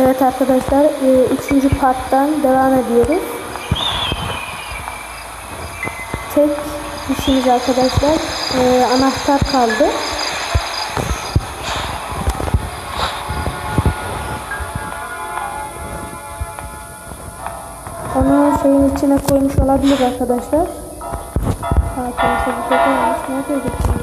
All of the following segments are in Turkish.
Evet arkadaşlar, e, üçüncü parttan devam ediyoruz. Tek işimiz arkadaşlar, e, anahtar kaldı. Onu şeyin içine koymuş olabilir arkadaşlar. Arkadaşlar bu kadar. Nerede geçiyor?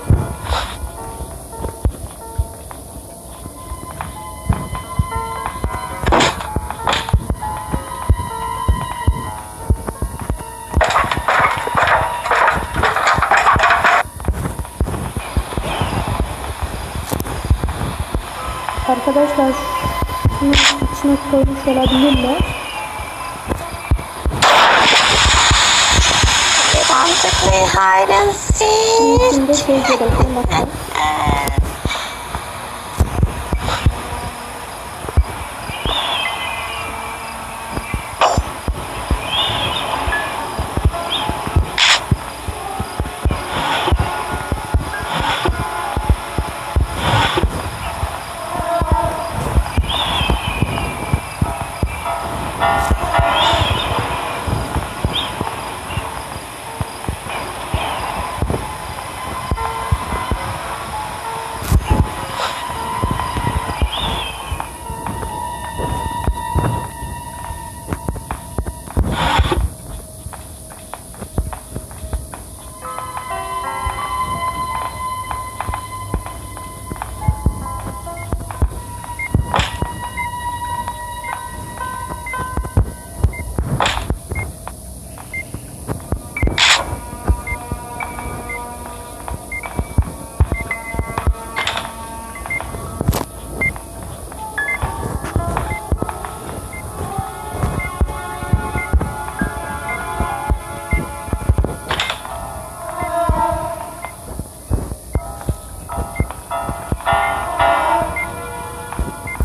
Arkadaşlar şunu içine koymuş olabilirler. And seek? İçinde şey gerekiyor masa.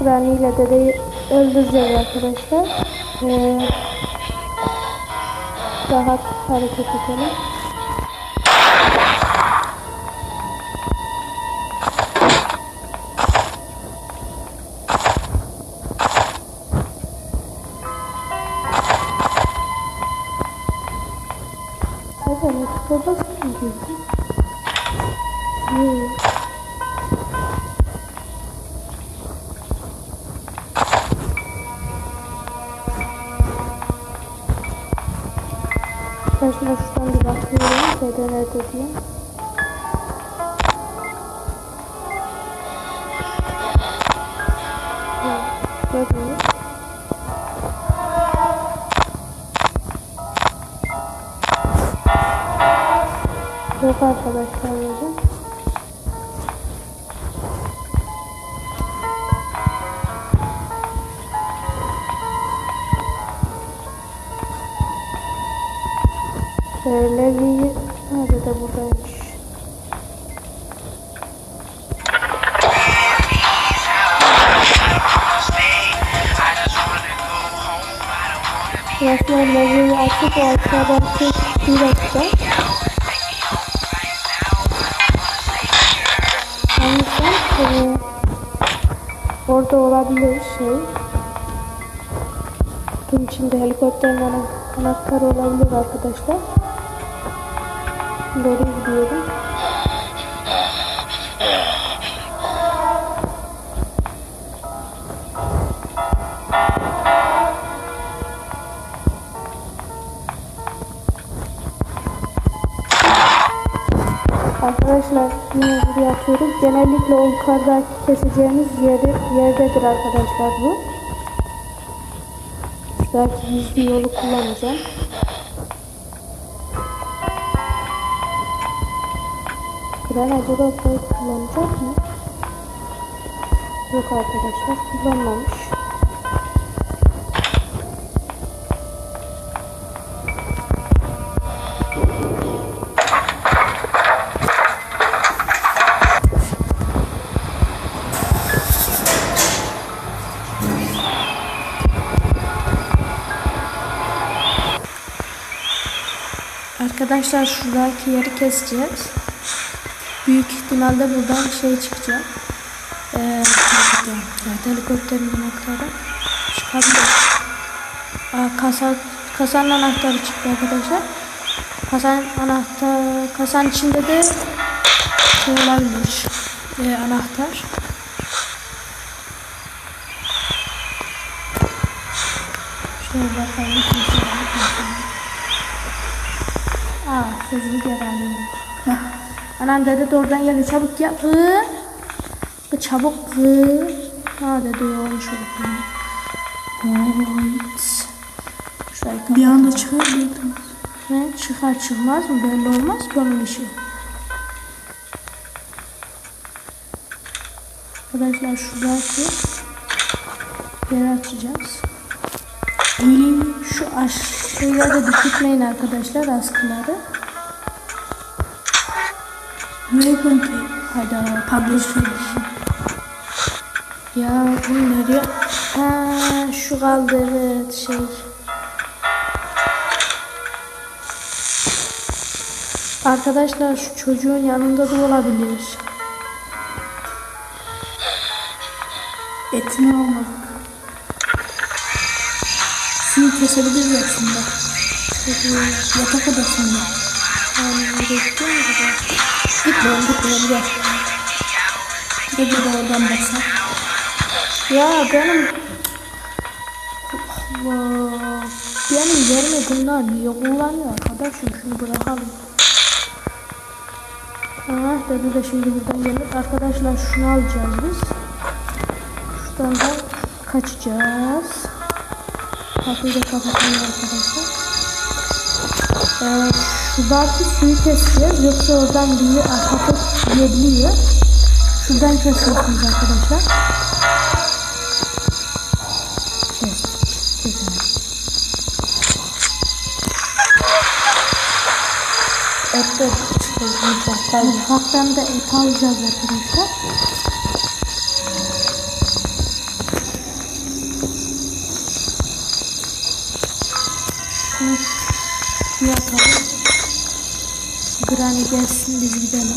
Granny ile dedeyi öldüreceğiz arkadaşlar. Ee, rahat hareket edelim. Şuna şuradan bir bakıyorum. Dede nerede diye. Görmüyor. Yok arkadaşlar Şöyle bir... Nerede de buradaymış. Resmen levyayı açıp aşağıdan bir dakika. Anlırsam e, orada olabilir şey. Bunun içinde helikopterin ana, anahtarı olabilir arkadaşlar. Oraya gidiyorum. Arkadaşlar yine buraya atıyoruz. Genellikle o yukarıda keseceğimiz yeri, yerdedir arkadaşlar bu. Belki gizli yolu kullanacağım. Kral acaba burayı kullanacak mı? Yok arkadaşlar kullanmamış. Arkadaşlar şuradaki yeri keseceğiz. Büyük ihtimalle buradan şey çıkacak. Ee, helikopterin anahtarı. Tabii. Aa, kasa, kasanın anahtarı çıktı arkadaşlar. Kasanın anahtar, kasanın içinde de şey olabilir. Ee, anahtar. Şöyle bakalım. Aa, sözünü geri alayım. Anam dedi de oradan geldi çabuk yap. Hı. Bu çabuk hı. Ha dedi olmuş oldu. Evet. Bir anda çıkardıydım. ne? Çıkar çıkmaz mı? Belli olmaz ki onun işi. Arkadaşlar şuradaki yeri açacağız. Şu aş şeyleri de dikitmeyin arkadaşlar askıları. Ki? Hayda. Söyledi. Ya bu nereye? Ha, şu kaldı evet şey. Arkadaşlar şu çocuğun yanında da olabilir. Etini almadık. Suyu kesebiliriz aslında. Yatak odasında. Yani gidiyor mu acaba? Gitmeyelim gitmeyelim gel. Bir de oradan basar. Ya benim Allah benim yerime bunlar niye kullanıyor arkadaşım şunu bırakalım. Ah dedi de şimdi buradan gelir. Arkadaşlar şunu alacağız biz. Şuradan da kaçacağız. Kapıyı da kapatalım arkadaşlar. Ee, şuradaki suyu keseceğiz. Yoksa oradan biri aşağıda yiyebiliyor. Şuradan kesiyorsunuz arkadaşlar. Kes. Kesin. Et de çıktı mutfaktan. Mutfaktan da et alacağız arkadaşlar. Granny gelsin biz gidelim.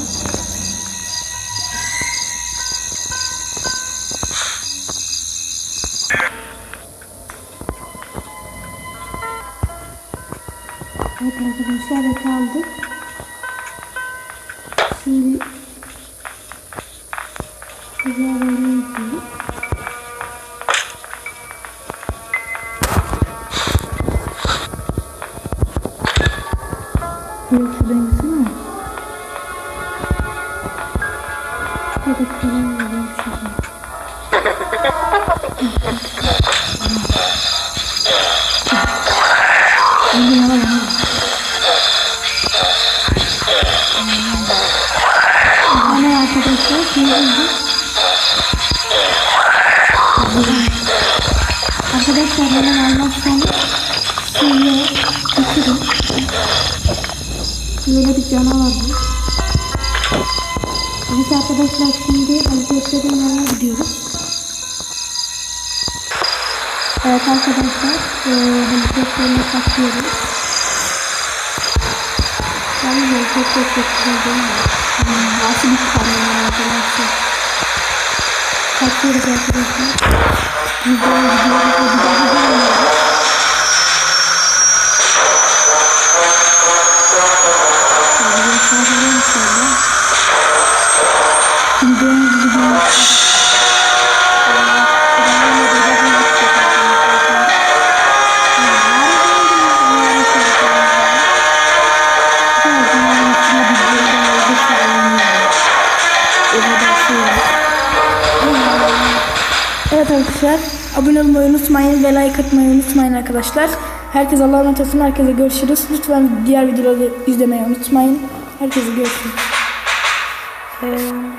Evet arkadaşlar et aldık. Şimdi güzel böyle yapalım. Yok şuradan gitsene. Evet falan böyle bir şey. Ana arkadaşlar şimdi Arkadaşlar hemen almazsanız suyu bitirin. Böyle bir canavar bu. Evet arkadaşlar şimdi Alper'in yanına gidiyoruz. Evet arkadaşlar eee helikopterine kaçıyoruz. Ben de helikopter çok güzel değil mi? Hmm, Nasıl bir kamyon arkadaşlar. Kaçıyoruz arkadaşlar. Güzel gidiyoruz bir daha gelmiyoruz. Şöyle gösterelim şöyle. Evet arkadaşlar abone olmayı unutmayın ve like atmayı unutmayın arkadaşlar. Herkes Allah'a emanet olsun. Herkese görüşürüz. Lütfen diğer videoları izlemeyi unutmayın. Herkese görüşürüz. Ee,